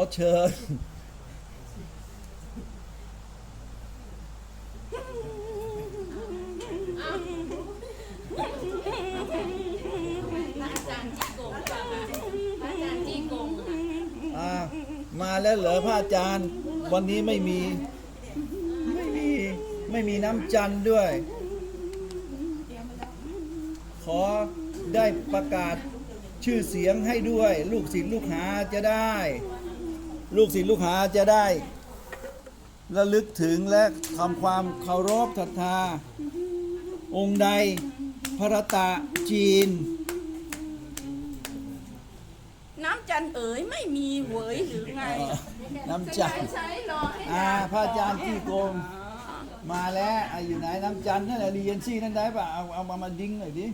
อเชิญ พระอาจารย์จี้กงค่ะพระอาจารย์จี้กงค่ะอ่ามาแล้วเหรอพระอาจารย์ วันนี้ไม่มี ไม่มี ไม่มีน้ำจันทร์ด้วย ขอได้ประกาศชื่อเสียงให้ด้วย ลูกศิษย์ลูกหาจะได้ ลูกศิษย์ลูกหาจะได้ระลึกถึงและทำความเคารพศรัทธา องค์ใดพระตะจีน น้ำจันเอ๋ยไม่มีเหวยหรือไงน้ำจันทร์ใช้รอให้อ่านานพระอาจารย์ขที่โกงมาแล้วอะอยู่ไหนน้ำจันทร์นั่นแหละรีเยนซี่นั่นได้ป่ะเอาเอามามาดิ้งหน่อยดิ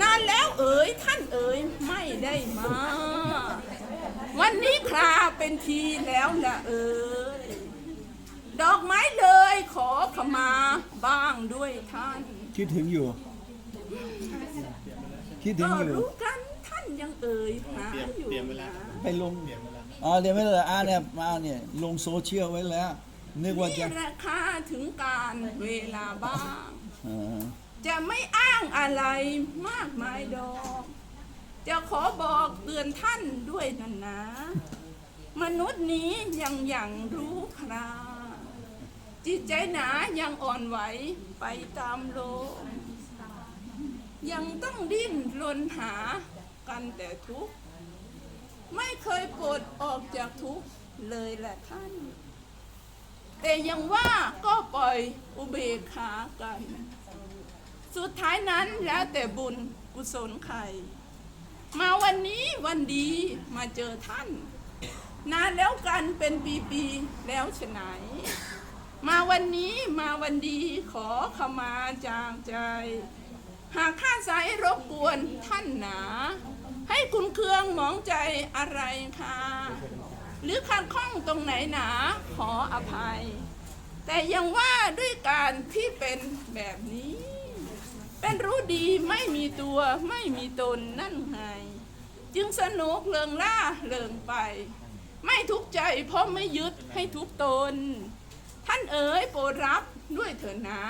นานแล้วเอ๋ยท่านเอ๋ยไม่ได้มา วันนี้คราเป็นทีแล้วนะเอ๋ยดอกไม้เลยขอขมาบ้างด้วยท่าน คิดถึงอยู่ คิดถึก็งอยู่ รู้กันท่านยังเอ่ยหาอยู่นะไปลงอ๋อเดี๋ยวไม่เลยอ่าเนี่ยมาเนี่ยลงโซเชียลไว้แล้ว นึกว่าจะนี่ราคาถึงการเวลาบ้างเออจะไม่อ้างอะไรมากมายดอก จะขอบอกเตือนท่านด้วยนะนะ มนุษย์นี้ยังอยังรู้คราจิตใจหนายังอ่อนไหวไปตามโลกยังต้องดิ้นรนหากันแต่ทุกข์ไม่เคยปลดออกจากทุกข์เลยแหละท่าน แต่ยังว่าก็ปล่อยอุเบกขากัน สุดท้ายนั้นแล้วแต่บุญกุศลใคร มาวันนี้วันดีมาเจอท่าน นานแล้วกันเป็นปีๆแล้วฉะไหน มาวันนี้มาวันดีขอขมาจากใจ หากข้าสายรบกวนท่านหนา ให้คุณเครืองมองใจอะไรคะหรือขัดข้องตรงไหนหนาขออภัย แต่ยังว่าด้วยการที่เป็นแบบนี้ เป็นรู้ดีไม่มีตัวไม่มีตนนั่นไงจึงสนุกเลิงล่าเลิงไป ไม่ทุกข์ใจเพราะไม่ยึดให้ทุกตน ท่านเอ๋ยโปรดรับด้วยเถิดหนา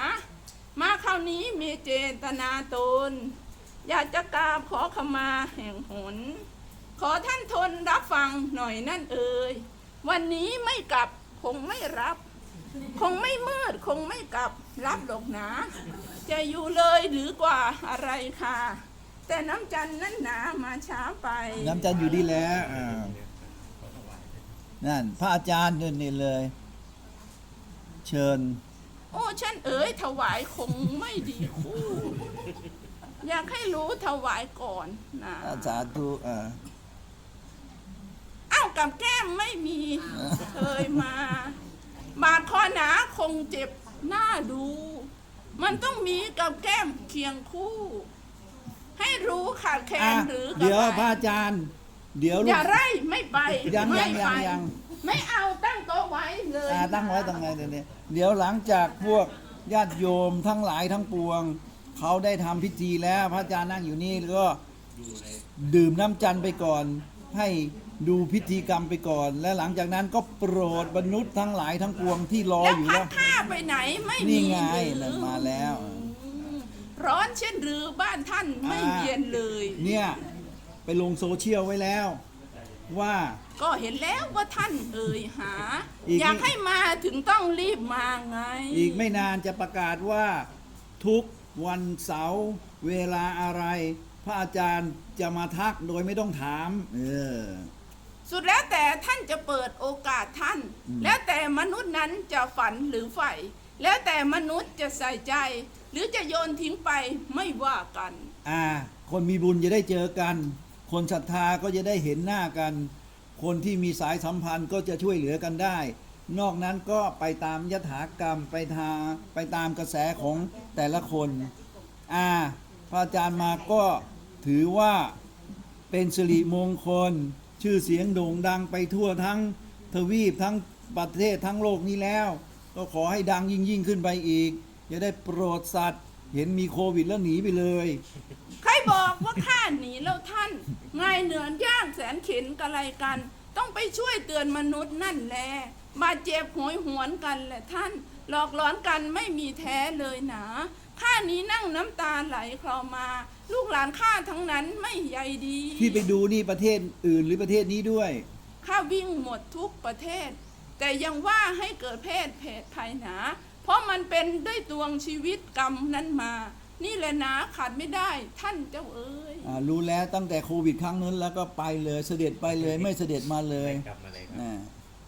มาคราวนี้มีเจตนาตน อยากจะกราบขอขมาแห่งหน ขอท่านทนรับฟังหน่อยนั่นเอ่ยวันนี้ไม่กลับคงไม่รับ คงไม่มืดคงไม่กลับรับหรอกหนาจะอยู่เลยหรือกว่าอะไรค่ะ แต่น้ำจันทร์นั้นหนามาช้าไป น้ำจันทร์อยู่ดีแล้วอ่านั่น พระอาจารย์นี่นี่เลย เชิญ โอ้ฉันเอ๋ยถวายคงไม่ดีคู่ อยากให้รู้ถวายก่อนนะอาสาธุอ่าเอ้ากับแก้มไม่มีเคยมา บาดคอหนาคงเจ็บหน้าดู มันต้องมีกับแก้มเคียงคู่ ให้รู้ขาดแคลอะนหรือกับเดี๋ยวใครพระอาจารย์ เดี๋ยวลูอกย่าไร่ไม่ไปยังไม่ยังไปยังยังไม่เอาตั้งโต๊ะไว้เลยอ่าตั้งไว้ตรงไหนเดี๋ยวนี้เดี๋ยวหลังจากพวกญาติโยมทั้งหลายทั้งปวง เขาได้ทำพิธีแล้ว พระอาจารย์นั่งอยู่นี่แล้วก็ดื่มน้ำจันทร์ไปก่อน ให้ ดูพิธีกรรมไปก่อน และหลังจากนั้นก็โปรดมนุษย์ทั้งหลายทั้งปวงที่รอแล้วอยู่พัแล้ดว ผ้าไปไหนไม่มีนี่ไงหรืนั่อนมาแล้ว ร้อนเช่นหรือบ้านท่านไม่อ่า เย็นเลย เนี่ย ไปลงโซเชียลไว้แล้ว ว่า ก็เห็นแล้วว่าท่านเอ่ยหา อีก อยากให้มาถึงต้องรีบมาไง อีกไม่นานจะประกาศว่า ทุกวันเสาร์เวลาอะไร พระอาจารย์จะมาทักโดยไม่ต้องถาม เออ สุดแล้วแต่ท่านจะเปิดโอกาสท่านอืมแล้วแต่มนุษย์นั้นจะฝันหรือใฝ่แล้วแต่มนุษย์จะใส่ใจ หรือจะโยนทิ้งไปไม่ว่ากัน อ่า คนมีบุญจะได้เจอกัน คนศรัทธาก็จะได้เห็นหน้ากัน คนที่มีสายสัมพันธ์ก็จะช่วยเหลือกันได้ นอกนั้นก็ไปตามยถากรรมไปทาไปตามกระแสของแต่ละคน อ่า พระอาจารย์มาก็ถือว่าเป็นสิริมงคล ชื่อเสียงโด่งดังไปทั่วทั้งทวีปทั้งประเทศทั้งโลกนี้แล้ว ก็ขอให้ดังยิ่งยิ่งขึ้นไปอีกจะได้โปรดสัตว์ เห็นมีโควิดแล้วหนีไปเลย ใครบอกว่าข้าหนีแล้วท่านง่ายเหนือย่างแสนเข็นกะไรกัน ต้องไปช่วยเตือนมนุษย์นั่นแหละบาดเจ็บโหยหวนกันแหละท่าน หลอกหลอนกันไม่มีแท้เลยนา ข้านี้นั่งน้ำตาไหลคลอมา ลูกหลานข้าทั้งนั้นไม่ใยดี ที่ไปดูนี่ประเทศอื่นหรือประเทศนี้ด้วย ข้าวิ่งหมดทุกประเทศ แต่ยังว่าให้เกิดเพศเพศภัยหนา เพราะมันเป็นด้วยดวงชีวิตกรรมนั้นมา นี่แหละหนาขาดไม่ได้ท่านเจ้าเอ๋ยอ่ารู้แล้วตั้งแต่โควิดครั้งนั้นแล้วก็ไปเลยเสด็จไปเลยไม่เสด็จมาเลยกลับมาเลยครับ อ่า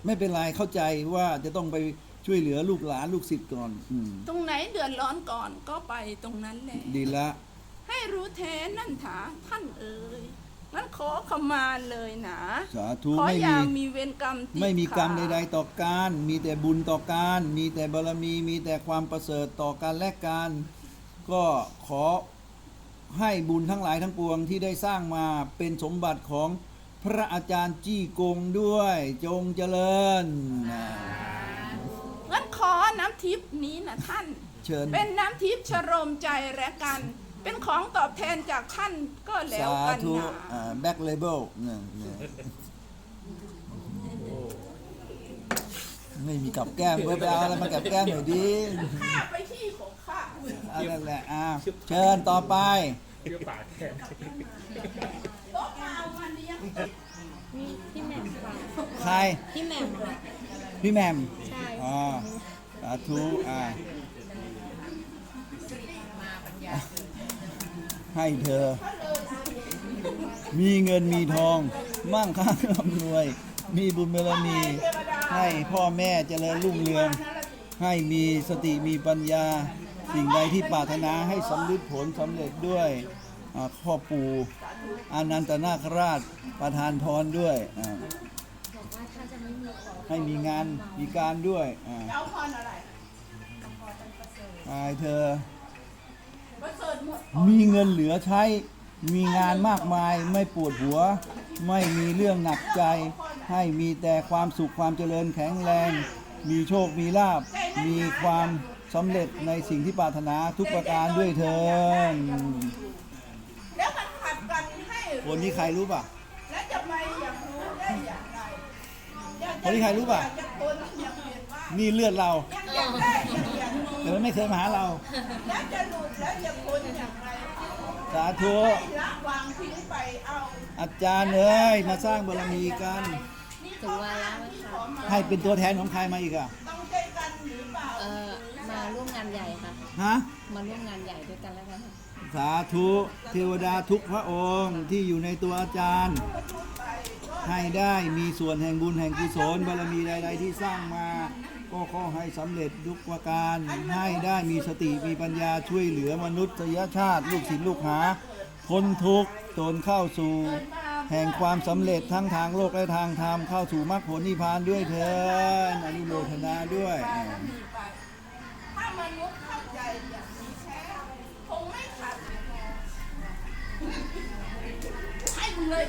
ไม่เป็นไรเข้าใจว่าจะต้องไป ช่วยเหลือลูกหลานลูกศิษย์ก่อนอืมตรงไหนเดือดร้อนก่อนก็ไปตรงนั้นแหละดีละ ให้รู้แท้นั่นถาท่านเอ๋ยงั้นขอขมาเลยนะสาธุขอไม่อย่ามีมีเวรกรรมติดไม่มีกรรมขาใด ๆ ต่อการ มีแต่บุญต่อการ มีแต่บารมี มีแต่ความประเสริฐต่อการและการ ก็ขอให้บุญทั้งหลายทั้งปวงที่ได้สร้างมาเป็นสมบัติของพระอาจารย์จี้กงด้วยจงเจริญนะงั้นขอน้ำทิพย์นี้นะท่าน เชิญ เป็นน้ำทิพย์ชโรมใจและกัน เป็นของตอบแทนจากท่านก็แล้วสากันธุนะแบ็คเลเบลเนี่ยเนี่ยไม่มีกับแก้มเว้ยไปเอาอะไรมากับแก้มหน่อยดิข้าไปที่ของข้าอันนั้นแหละอ่าเชิญต่อไปเพื่อปากแทนโต๊ะเปล่ามันเลี้ยงมีพี่แหม่มค่ะใคร พี่แหม่มค่ะพี่แหม่มใช่ อ๋อสาธุอ่าให้เธอ มีเงินมีทอง มั่งคั่งร่ำรวย มีบุญบารมี ให้พ่อแม่เจริญรุ่งเรือง ให้มีสติมีปัญญา สิ่งใดที่ปรารถนาให้สำเร็จผลสำเร็จด้วยพ่อปู่อานันตนาคราชประทานพรด้วย ให้มีงานมีการด้วยอ่าเอาพรอะไรอายเธอ ประเสริฐหมดมีเงินเหลือใช้ มีงานมากมายไม่ปวดหัว ไม่มีเรื่องหนักใจ ให้มีแต่ความสุขความเจริญแข็งแรง มีโชคมีลาบ มีความสำเร็จในสิ่งที่ปรารถนาทุกประการด้วยเถิดแล้วมันขัดกันให้ คนที่ใครรู้ป่ะแล้วจะ คนที่ใครรู้ป่ะอยากจะคนอยากเปลี่ยนว่านี่เลือดเรายังอยากได้ยังอยากรู้แต่มันไม่เคยมาหาเรา แล้วจะหลุดแล้วจะพ้นอย่างไรสาธุให้ละวางทิ้งไปเอาอาจารย์เอ้ยมาสร้างบารมีกันนี่ถึงวาระไหมคะให้เป็นตัวแทนของใครมาอีกอะต้องใจกันหรือเปล่า เออมาร่วมงานใหญ่ค่ะ ฮะ มาร่วมงานใหญ่ด้วยกันแล้วกันค่ะ สาธุ เทวดาทุกพระองค์ที่อยู่ในตัวอาจารย์ ให้ได้มีส่วนแห่งบุญแห่งกุศลบารมีใดๆที่สร้างมาก็ขอให้สำเร็จทุกประการให้ได้มีสติมีปัญญาช่วยเหลือมนุษยชาติ ลูกศิษย์ลูกหาพ้นทุกข์ตนเข้าสู่ แห่งความสำเร็จทั้งทางโลกและทางธรรมเข้าสู่มรรคผลนิพพานด้วยเถิดอนุโมทนาด้วย ถ้ามนุษย์เข้าใจอย่างนี้แท้คงไม่ขัดให้มึงเลย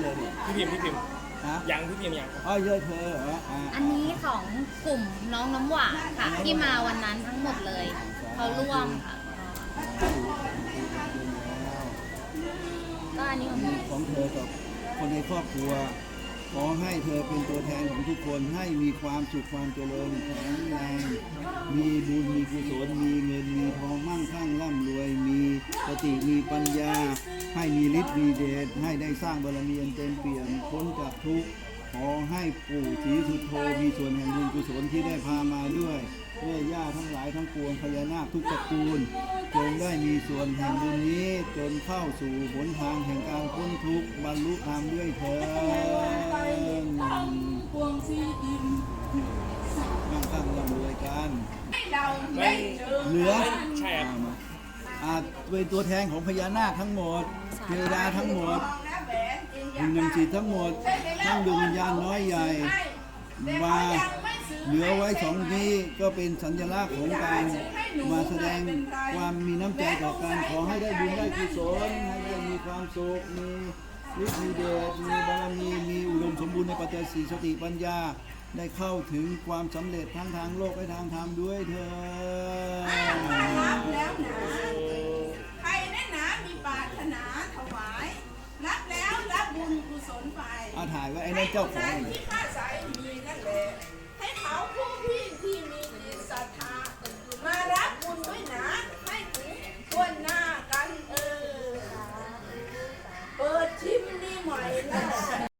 เก็บได้เลยเนี่ยพี่พิมพ์พี่พิมพ์ฮะยังพี่พิมพ์ยังอ้อยเยอะเธอเหรออ่าอันนี้ของกลุ่มน้องน้ำหวานค่ะ ที่มาวันนั้นทั้งหมดเลยเขาร่วมค่ะ ก็อันนี้ของมีของเธอกับคนในครอบครัว ขอให้เธอเป็นตัวแทนของทุกคนให้มีความสุขความเจริญแข็งแรงมีบุญมีกุศลมีเงินมีทองมั่งคั่งร่ำรวย มีสติมีปัญญา ให้มีฤทธิ์มีเดชให้ได้สร้างบารมีอันเต็มเปี่ยมพ้นจากทุกข์ขอให้ปู่ศรีสุโธมีส่วนแห่งบุญกุศลที่ได้พามาด้วย แม่ย่าทั้งหลายทั้งปวงพญานาคทุกตระกูลจงได้มีส่วนแห่งบุญนี้จนเข้าสู่หนทางแห่งการพ้นทุกข์บรรลุธรรมด้วยเถิดพวงซีอิมมั่งคั่งร่ำรวยกันให้เราได้เจอเหลือใช่ครับอ่ามาอาเป็นตัวแทนของพญานาคทั้งหมดเทวดาทั้งหมดและแหวนเองอยาหุ่กนได้นำจิตทั้งหมดทั้งดวงวิญญาณน้อยใหญ่มา เหลือไว้สองนี้ก็เป็นสัญลักษณ์ของการมาแสดงความมีน้ำใจต่อกันขอให้ได้บุญได้กุศลให้ได้มีความสุขมีฤทธิ์มีเดชมีบารมีมีอุดมสมบูรณ์ในปัจจัยสี่สติปัญญาได้เข้าถึงความสำเร็จทั้งทางโลกและทางธรรมด้วยเธออ้างว่ารับแล้วนาใครแน่หนามีปรารถนาถวาย รับแล้วรับบุญกุศลไปเอาถ่ายไว้ไอ้นั่นเจ้าของที่ข้าใสมีนั่นแหละให้เขาผู้พิ How could he